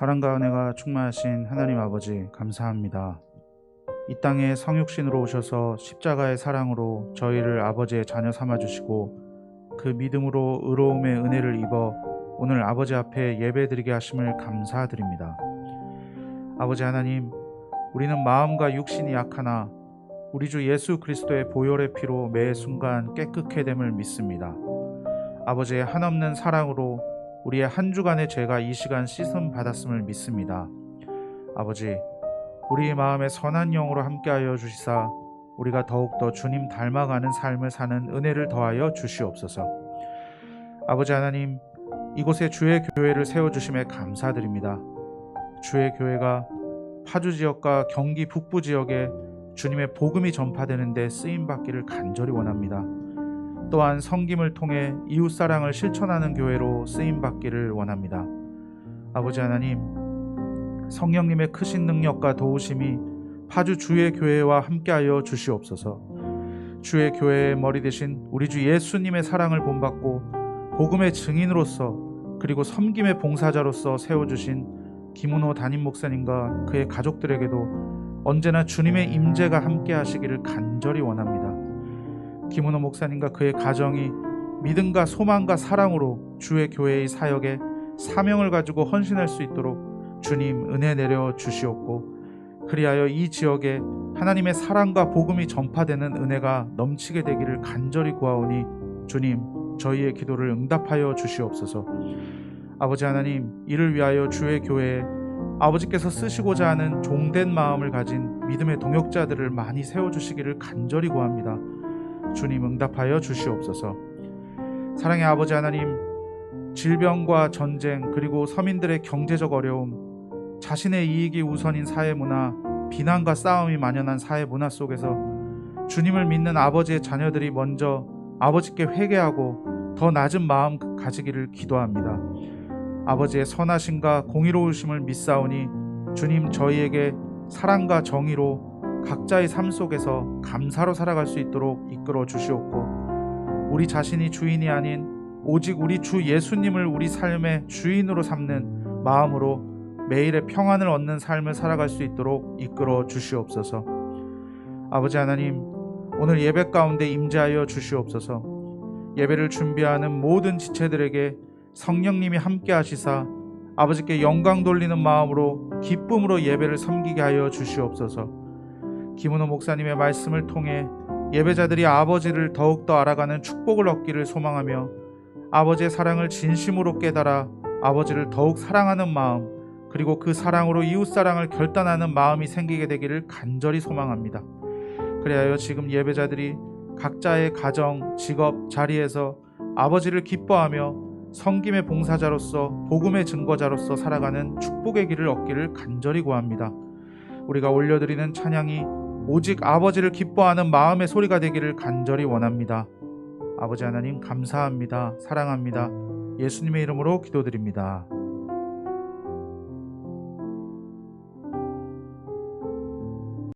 사랑과 은혜가 충만하신 하나님 아버지 감사합니다. 이 땅에 성육신으로 오셔서 십자가의 사랑으로 저희를 아버지의 자녀 삼아 주시고 그 믿음으로 의로움의 은혜를 입어 오늘 아버지 앞에 예배드리게 하심을 감사드립니다. 아버지 하나님, 우리는 마음과 육신이 약하나 우리 주 예수 그리스도의 보혈의 피로 매 순간 깨끗해 됨을 믿습니다. 아버지의 한없는 사랑으로 우리의 한 주간의 죄가 이 시간 씻음 받았음을 믿습니다. 아버지, 우리 마음에 선한 영으로 함께하여 주시사 우리가 더욱더 주님 닮아가는 삶을 사는 은혜를 더하여 주시옵소서. 아버지 하나님, 이곳에 주의 교회를 세워주심에 감사드립니다. 주의 교회가 파주 지역과 경기 북부 지역에 주님의 복음이 전파되는데 쓰임 받기를 간절히 원합니다. 또한 성김을 통해 이웃 사랑을 실천하는 교회로 쓰임 받기를 원합니다. 아버지 하나님, 성령님의 크신 능력과 도우심이 파주 주의 교회와 함께하여 주시옵소서. 주의 교회의 머리 대신 우리 주 예수님의 사랑을 본받고 복음의 증인으로서 그리고 섬김의 봉사자로서 세워주신 김은호 담임 목사님과 그의 가족들에게도 언제나 주님의 임재가 함께하시기를 간절히 원합니다. 김은호 목사님과 그의 가정이 믿음과 소망과 사랑으로 주의 교회의 사역에 사명을 가지고 헌신할 수 있도록 주님 은혜 내려 주시옵고 그리하여 이 지역에 하나님의 사랑과 복음이 전파되는 은혜가 넘치게 되기를 간절히 구하오니 주님 저희의 기도를 응답하여 주시옵소서. 아버지 하나님 이를 위하여 주의 교회에 아버지께서 쓰시고자 하는 종된 마음을 가진 믿음의 동역자들을 많이 세워 주시기를 간절히 구합니다. 주님 응답하여 주시옵소서. 사랑의 아버지 하나님, 질병과 전쟁 그리고 서민들의 경제적 어려움, 자신의 이익이 우선인 사회 문화, 비난과 싸움이 만연한 사회 문화 속에서 주님을 믿는 아버지의 자녀들이 먼저 아버지께 회개하고 더 낮은 마음 가지기를 기도합니다. 아버지의 선하심과 공의로우심을 믿사오니 주님 저희에게 사랑과 정의로 각자의 삶 속에서 감사로 살아갈 수 있도록 이끌어 주시옵고 우리 자신이 주인이 아닌 오직 우리 주 예수님을 우리 삶의 주인으로 삼는 마음으로 매일의 평안을 얻는 삶을 살아갈 수 있도록 이끌어 주시옵소서. 아버지 하나님, 오늘 예배 가운데 임재하여 주시옵소서. 예배를 준비하는 모든 지체들에게 성령님이 함께 하시사 아버지께 영광 돌리는 마음으로 기쁨으로 예배를 섬기게 하여 주시옵소서. 김은호 목사님의 말씀을 통해 예배자들이 아버지를 더욱더 알아가는 축복을 얻기를 소망하며 아버지의 사랑을 진심으로 깨달아 아버지를 더욱 사랑하는 마음 그리고 그 사랑으로 이웃 사랑을 결단하는 마음이 생기게 되기를 간절히 소망합니다. 그리하여 지금 예배자들이 각자의 가정, 직업, 자리에서 아버지를 기뻐하며 성김의 봉사자로서 복음의 증거자로서 살아가는 축복의 길을 얻기를 간절히 구합니다. 우리가 올려드리는 찬양이 오직 아버지를 기뻐하는 마음의 소리가 되기를 간절히 원합니다. 아버지 하나님 감사합니다. 사랑합니다. 예수님의 이름으로 기도드립니다.